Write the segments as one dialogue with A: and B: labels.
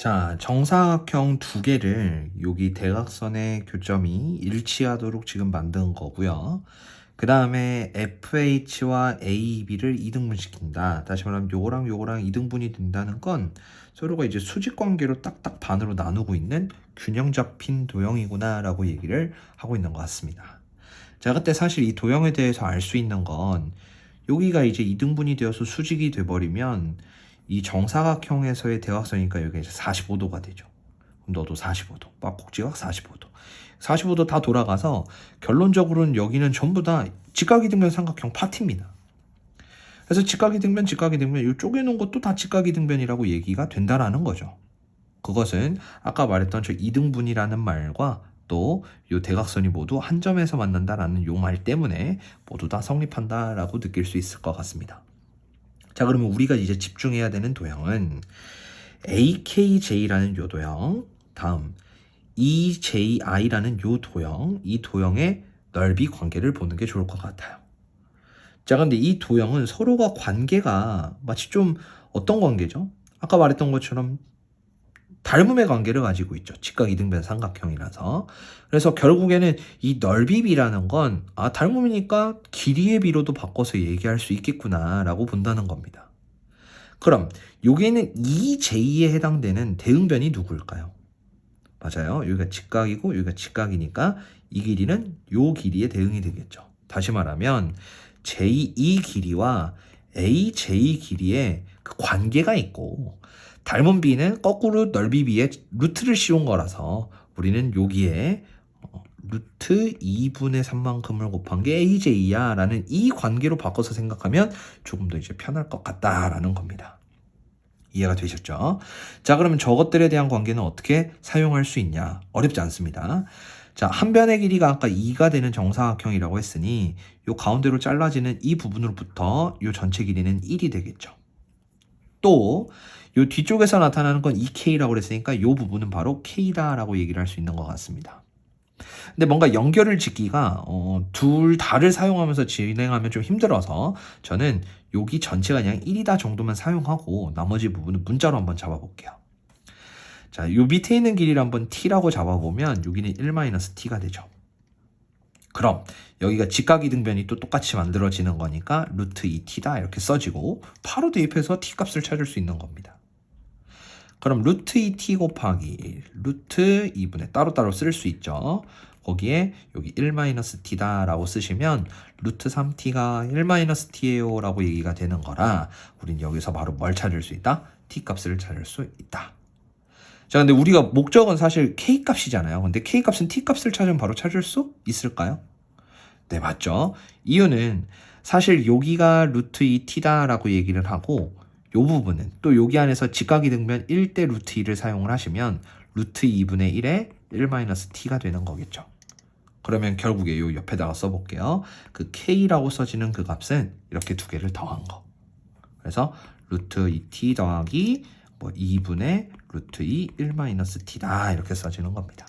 A: 자, 정사각형 두 개를 여기 대각선의 교점이 일치하도록 지금 만든 거고요. 그 다음에 FH와 AB를 이등분시킨다. 다시 말하면 요거랑 요거랑 이등분이 된다는 건 서로가 이제 수직 관계로 딱딱 반으로 나누고 있는 균형 잡힌 도형이구나 라고 얘기를 하고 있는 것 같습니다. 자, 그때 사실 이 도형에 대해서 알 수 있는 건 여기가 이제 이등분이 되어서 수직이 돼버리면 이 정사각형에서의 대각선이니까 여기가 이제 45도가 되죠. 그럼 너도 45도, 막곡지각 45도. 45도 다 돌아가서 결론적으로는 여기는 전부 다 직각이 등변 삼각형 파티입니다. 그래서 직각이 등변, 직각이 등변 이 쪼개놓은 것도 다 직각이 등변이라고 얘기가 된다라는 거죠. 그것은 아까 말했던 저 이등분이라는 말과 또 이 대각선이 모두 한 점에서 만난다라는 요 말 때문에 모두 다 성립한다라고 느낄 수 있을 것 같습니다. 자, 그러면 우리가 이제 집중해야 되는 도형은 AKJ라는 요 도형, 다음 EJI라는 요 도형, 이 도형의 넓이 관계를 보는 게 좋을 것 같아요. 자, 근데 이 도형은 서로가 관계가 마치 좀 어떤 관계죠? 아까 말했던 것처럼 닮음의 관계를 가지고 있죠. 직각 이등변 삼각형이라서. 그래서 결국에는 이 넓이비라는 건, 아, 닮음이니까 길이의 비로도 바꿔서 얘기할 수 있겠구나라고 본다는 겁니다. 그럼, 여기에는 EJ에 해당되는 대응변이 누구일까요? 맞아요. 여기가 직각이고, 여기가 직각이니까 이 길이는 요 길이의 대응이 되겠죠. 다시 말하면, J, 이 길이와 AJ 길이에 그 관계가 있고, 닮은 b는 거꾸로 넓이 b에 루트를 씌운 거라서 우리는 여기에 어, 루트 2분의 3만큼을 곱한 게 AJ야 라는 이 관계로 바꿔서 생각하면 조금 더 이제 편할 것 같다라는 겁니다. 이해가 되셨죠? 자, 그러면 저것들에 대한 관계는 어떻게 사용할 수 있냐? 어렵지 않습니다. 자, 한 변의 길이가 아까 2가 되는 정사각형이라고 했으니 요 가운데로 잘라지는 이 부분으로부터 요 전체 길이는 1이 되겠죠. 또, 요 뒤쪽에서 나타나는 건 2K라고 그랬으니까 요 부분은 바로 K다라고 얘기를 할 수 있는 것 같습니다. 근데 뭔가 연결을 짓기가 어, 둘 다를 사용하면서 진행하면 좀 힘들어서 저는 여기 전체가 그냥 1이다 정도만 사용하고 나머지 부분은 문자로 한번 잡아볼게요. 자, 요 밑에 있는 길이를 한번 t라고 잡아보면 여기는 1-t가 되죠. 그럼 여기가 직각이 등변이 또 똑같이 만들어지는 거니까 루트 2t다 이렇게 써지고 바로 대입해서 t 값을 찾을 수 있는 겁니다. 그럼 루트 2t 곱하기 루트 2분의 따로따로 쓸 수 있죠. 거기에 여기 1-t다 라고 쓰시면 루트 3t가 1-t예요 라고 얘기가 되는 거라 우린 여기서 바로 뭘 찾을 수 있다? t 값을 찾을 수 있다. 자, 근데 우리가 목적은 사실 k 값이잖아요. 근데 k 값은 t 값을 찾으면 바로 찾을 수 있을까요? 네, 맞죠. 이유는 사실 여기가 루트 2t다라고 얘기를 하고 요 부분은 또 여기 안에서 직각이 등변 1대 루트 2를 사용을 하시면 루트 2분의 1에 1-t가 되는 거겠죠. 그러면 결국에 요 옆에다가 써볼게요. 그 k라고 써지는 그 값은 이렇게 두 개를 더한 거. 그래서 루트 2t 더하기 뭐 2분의 루트 2 1-t다 이렇게 써지는 겁니다.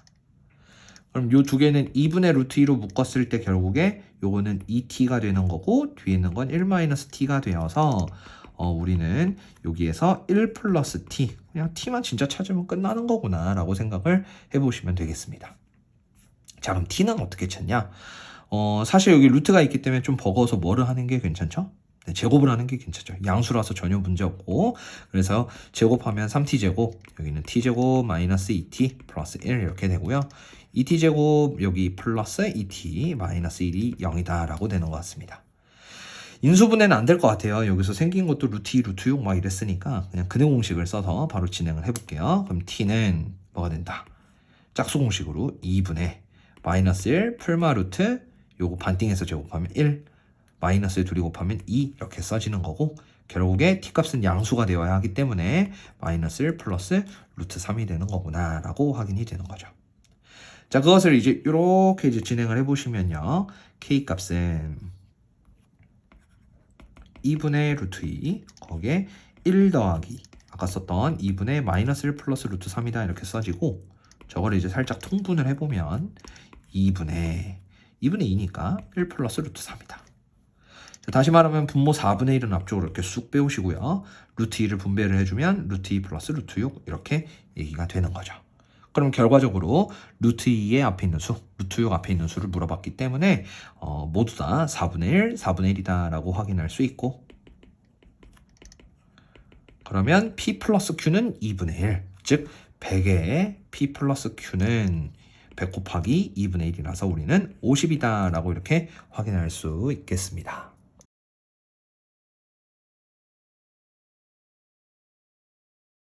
A: 그럼 요 두 개는 2분의 루트 2로 묶었을 때 결국에 요거는 2t가 되는 거고 뒤에 있는 건 1-t가 되어서 어, 우리는 여기에서 1 플러스 t 그냥 t만 진짜 찾으면 끝나는 거구나 라고 생각을 해보시면 되겠습니다. 자 그럼 t는 어떻게 찾냐? 어, 사실 여기 루트가 있기 때문에 좀 버거워서 뭐를 하는 게 괜찮죠? 네, 제곱을 하는 게 괜찮죠. 양수라서 전혀 문제 없고 그래서 제곱하면 3t제곱 여기는 t제곱 마이너스 2t 플러스 1 이렇게 되고요. 2t제곱 여기 플러스 2t 마이너스 1이 0이다 라고 되는 것 같습니다. 인수분해는 안 될 것 같아요. 여기서 생긴 것도 루트 2, 루트 6 막 이랬으니까 그냥 근해 공식을 써서 바로 진행을 해볼게요. 그럼 t는 뭐가 된다? 짝수 공식으로 2분의 마이너스 1 풀마 루트 요거 반띵해서 제곱하면 1 마이너스에 둘이 곱하면 2 이렇게 써지는 거고 결국에 t값은 양수가 되어야 하기 때문에 마이너스 1 플러스 루트 3이 되는 거구나 라고 확인이 되는 거죠. 자 그것을 이제 이렇게 이제 진행을 해보시면요. k값은 2분의 루트 2 거기에 1 더하기 아까 썼던 2분의 마이너스 1 플러스 루트 3이다 이렇게 써지고 저걸 이제 살짝 통분을 해보면 2분의 2분의 2니까 1 플러스 루트 3이다. 자, 다시 말하면 분모 4분의 1은 앞쪽으로 이렇게 쑥 빼오시고요. 루트 2를 분배를 해주면 루트 2 플러스 루트 6 이렇게 얘기가 되는 거죠. 그럼 결과적으로 루트 2의 앞에 있는 수, 루트 6 앞에 있는 수를 물어봤기 때문에 어, 모두 다 4분의 1, 4분의 1이다라고 확인할 수 있고 그러면 p 플러스 q는 2분의 1, 즉 100의 p 플러스 q는 100 곱하기 2분의 1이라서 우리는 50이다라고 이렇게 확인할 수 있겠습니다.